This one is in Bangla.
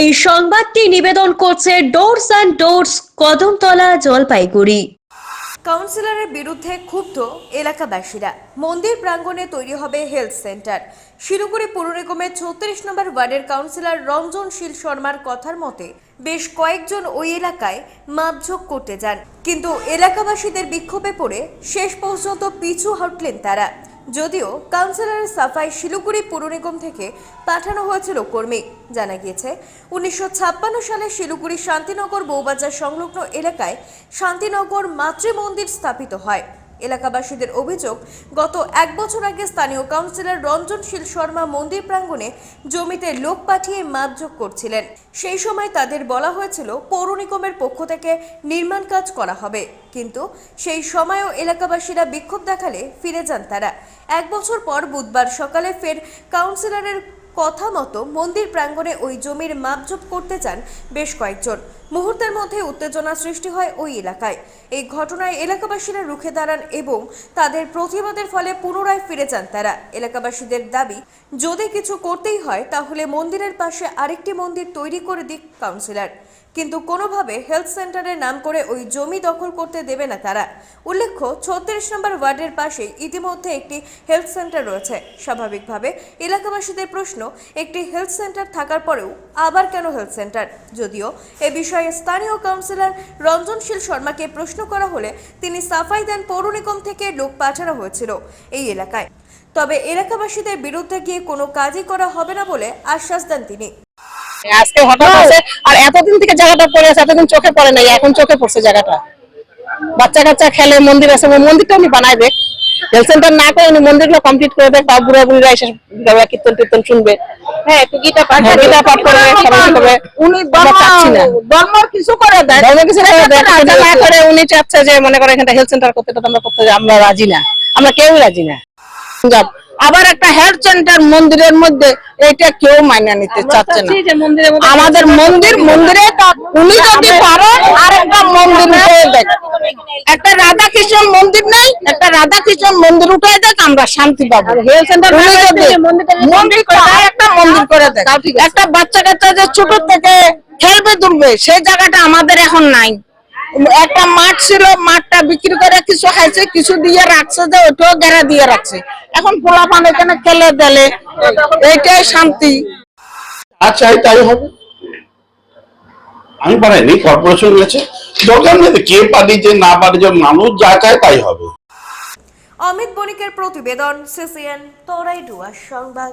এই সংবাদটি নিবেদন করছে doors and doors Kadamtala, Jalpaiguri. কাউন্সিলরের বিরুদ্ধে ক্ষুব্ধ এলাকাবাসীরা। মন্দির প্রাঙ্গণে তৈরি হবে হেলথ সেন্টার। শিলিগুড়ি পৌর নিগমের ছত্রিশ নম্বর ওয়ার্ডের কাউন্সিলর রঞ্জন শীল শর্মার কথার মতে, বেশ কয়েকজন ওই এলাকায় মাপঝোঁক করতে যান। কিন্তু এলাকাবাসীদের বিক্ষোভে পড়ে শেষ পর্যন্ত পিছু হটলেন তারা। যদিও কাউন্সিলরের সাফাই শিলিগুড়ি পুর নিগম থেকে পাঠানো হয়েছিল কর্মী। জানা গিয়েছে, উনিশশো ছাপ্পান্ন সালে শিলিগুড়ি শান্তিনগর বৌবাজার সংলগ্ন এলাকায় শান্তিনগর মাতৃ মন্দির স্থাপিত হয়। এলাকাবাসীদের অভিযোগ, গত এক বছর আগে স্থানীয় কাউন্সিলর রঞ্জন শীল শর্মা মন্দির প্রাঙ্গণে জমিতে লোক পাঠিয়ে মাপযোগ করছিলেন। সেই সময় তাদের বলা হয়েছিল, পৌর নিগমের পক্ষ থেকে নির্মাণ কাজ করা হবে। কিন্তু সেই সময়ও এলাকাবাসীরা বিক্ষোভ দেখালে ফিরে যান তারা। এক বছর পর বুধবার সকালে ফের কাউন্সিলরের কথা মতো মন্দির প্রাঙ্গণে ওই জমির মাপজোপ করতে চান বেশ কয়েকজন। মুহূর্তের মধ্যে উত্তেজনা সৃষ্টি হয় ওই এলাকায়। এই ঘটনায় এলাকাবাসীরা রুখে দাঁড়ান এবং তাদের প্রতিবাদের ফলে পুনরায় ফিরে যান তারা। এলাকাবাসীদের দাবি, যদি কিছু করতেই হয় তাহলে মন্দিরের পাশে আরেকটি মন্দির তৈরি করে দিক কাউন্সিলর। কিন্তু কোনোভাবে হেলথ সেন্টারের নাম করে ওই জমি দখল করতে দেবে না তারা। উল্লেখ্য, ছত্রিশ নম্বর ওয়ার্ডের পাশে ইতিমধ্যে একটি হেলথ সেন্টার রয়েছে। স্বাভাবিকভাবে এলাকাবাসীদের প্রশ্ন, একটি হেলথ সেন্টার থাকার পরেও আবার কেন হেলথ সেন্টার যদিও এ বিষয়ে স্থানীয় কাউন্সিলর রঞ্জনশীল শর্মাকে প্রশ্ন করা হলে তিনি সাফাই দেন পৌর নিগম থেকে লোক পাঠানো হয়েছিল এই এলাকায়। তবে এলাকাবাসীদের বিরুদ্ধে গিয়ে কোনো কাজই করা হবে না বলে আশ্বাস দেন তিনি। আজকে হঠাৎ আছে আর এতদিন থেকে জায়গাটা পড়ে আছে এতদিন চোখে পড়ে নাই এখন চোখে পড়ছে জায়গাটা। বাচ্চা কাচ্চা খেলে মন্দির আছে মন্দিরটা উনি হেলথ সেন্টার না করে উনি মন্দিরগুলো কমপ্লিট করে দেখ বুড়া বুড়িরা এসে বাবা কীর্তন টীর্তন শুনবে। হ্যাঁ একটু গীতা পাঠ হ্যাঁ, গীতা পাঠ করবে, সবাই করবে। উনি আমরা চাচ্ছি না। ধর্ম কিছু করে দেয়। ধর্ম কিছু করে না করে উনি চাচ্ছে যে মনে করে এখানটা হেলথ সেন্টার করতে আমরা করতে আমরা রাজি না। আমরা কেউই রাজি না। আবার একটা হেলথ সেন্টার মন্দিরের মধ্যে এটা কেউ মাইনা নিতে চাচ্ছে না। আমাদের মন্দির মন্দিরে উনি যদি পারেন আর একটা মন্দির উঠে দেখ একটা রাধা কৃষ্ণ মন্দির নেই একটা রাধা কৃষ্ণ মন্দির উঠে দেখ আমরা শান্তি পাবো। হেলথ সেন্টার মন্দির একটা মন্দির করে দেখ একটা বাচ্চা কাচ্চা যে ছোট থেকে খেলবে তুলবে সেই জায়গাটা আমাদের এখন নাই। একটা মাঠ ছিল মাঠটা বিক্রি করে কিছু খাইছে কিছু দিয়ে রাখছে যে ওইটাও গেরা দিয়ে রাখছে। এখন পোলা পান এখানে খেলে দেলে এইটাই শান্তি। যা চাই তাই হবে। আমি বানাইনি কর্পোরেশন গেছে। দরকার নেই কে কে যে না পাঠিয়েছে মানুষ যা চায় তাই হবে। অমিত বণিকের প্রতিবেদন সিসিএন তোরাই ডুয়ার সংবাদ।